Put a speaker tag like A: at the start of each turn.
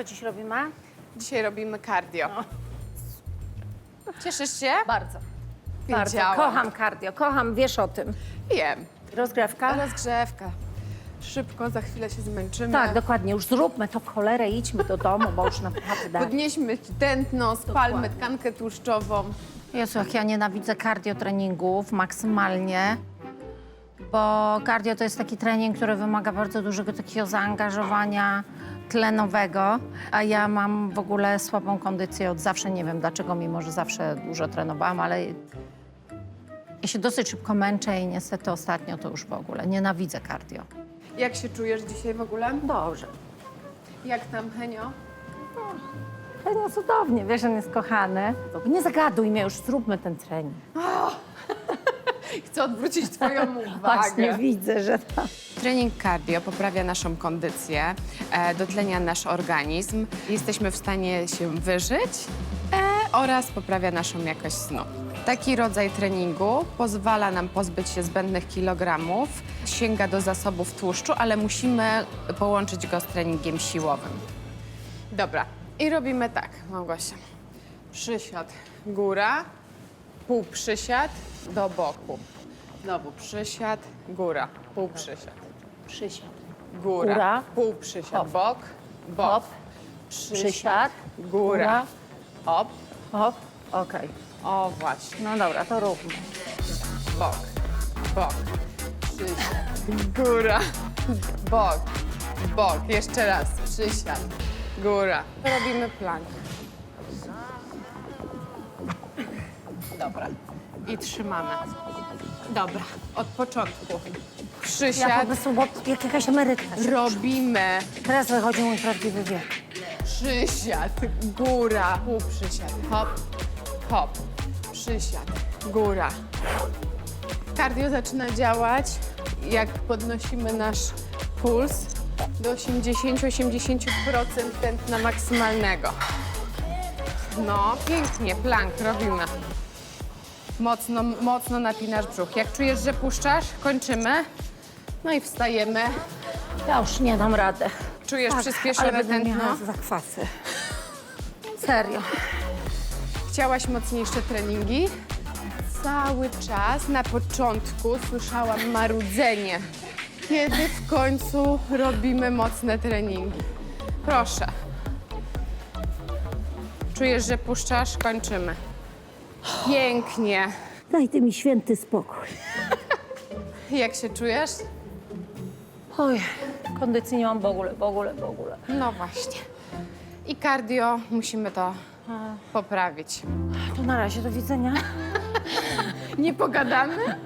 A: Co dziś robimy?
B: Dzisiaj robimy cardio. Cieszysz się?
A: Bardzo. Bardzo.
B: Wiedziałam.
A: Kocham cardio, kocham, wiesz o tym.
B: Wiem.
A: Rozgrzewka?
B: Rozgrzewka. Szybko, za chwilę się zmęczymy.
A: Tak, dokładnie. Już zróbmy to cholerę, idźmy do domu, bo już naprawdę...
B: Podnieśmy tętno, spalmy tkankę tłuszczową.
A: Jezu, jak ja nienawidzę cardio treningów maksymalnie, bo cardio to jest taki trening, który wymaga bardzo dużego takiego zaangażowania tlenowego, a ja mam w ogóle słabą kondycję od zawsze, nie wiem dlaczego, mimo że zawsze dużo trenowałam, ale ja się dosyć szybko męczę i niestety ostatnio to już w ogóle nienawidzę cardio.
B: Jak się czujesz dzisiaj w ogóle?
A: Dobrze.
B: Jak tam, Henio?
A: No cudownie, wiesz, on jest kochany. Nie zagaduj mnie już, zróbmy ten trening.
B: Chcę odwrócić twoją
A: Właśnie
B: uwagę.
A: widzę, że tam.
B: Trening cardio poprawia naszą kondycję, e, dotlenia nasz organizm. Jesteśmy w stanie się wyżyć e, oraz poprawia naszą jakość snu. Taki rodzaj treningu pozwala nam pozbyć się zbędnych kilogramów, sięga do zasobów tłuszczu, ale musimy połączyć go z treningiem siłowym. Dobra, i robimy tak, Małgosia. Przysiad, góra, pół przysiad do boku. Znowu przysiad, góra, pół przysiad.
A: Przysiad.
B: Góra,
A: Góra.
B: pół przysiad,
A: Hop.
B: bok, bok,
A: Hop.
B: przysiad,
A: Przysiad.
B: góra, hop,
A: Hop. Okej.
B: o właśnie,
A: No dobra, to róbmy.
B: bok, bok, przysiad, góra, bok, bok, jeszcze raz, przysiad, góra. Robimy plank. Dobra, i trzymamy. Dobra, od początku.
A: Ja
B: Przysiad,
A: po prostu, bo jak jakaś Ameryka.
B: robimy
A: Teraz wychodzi mój prawdziwy wiek.
B: Przysiad, góra, pół przysiad, hop, hop, przysiad, góra. Cardio zaczyna działać, jak podnosimy nasz puls do 80-80% tętna maksymalnego. No, pięknie, plank robimy. Mocno, mocno napinasz brzuch. Jak czujesz, że puszczasz, kończymy. No i wstajemy.
A: Ja już nie dam rady.
B: Czujesz
A: ale
B: przyspieszone
A: będę
B: tętno?
A: zakwasy. Serio.
B: Chciałaś mocniejsze treningi? Cały czas na początku słyszałam marudzenie. Kiedy w końcu robimy mocne treningi? Proszę. Czujesz, że puszczasz? Kończymy. Pięknie.
A: Daj ty mi święty spokój.
B: Jak się czujesz?
A: Oj, kondycji nie mam w ogóle, w ogóle, w ogóle.
B: No właśnie. I cardio musimy to poprawić.
A: To na razie, do widzenia.
B: Nie pogadamy?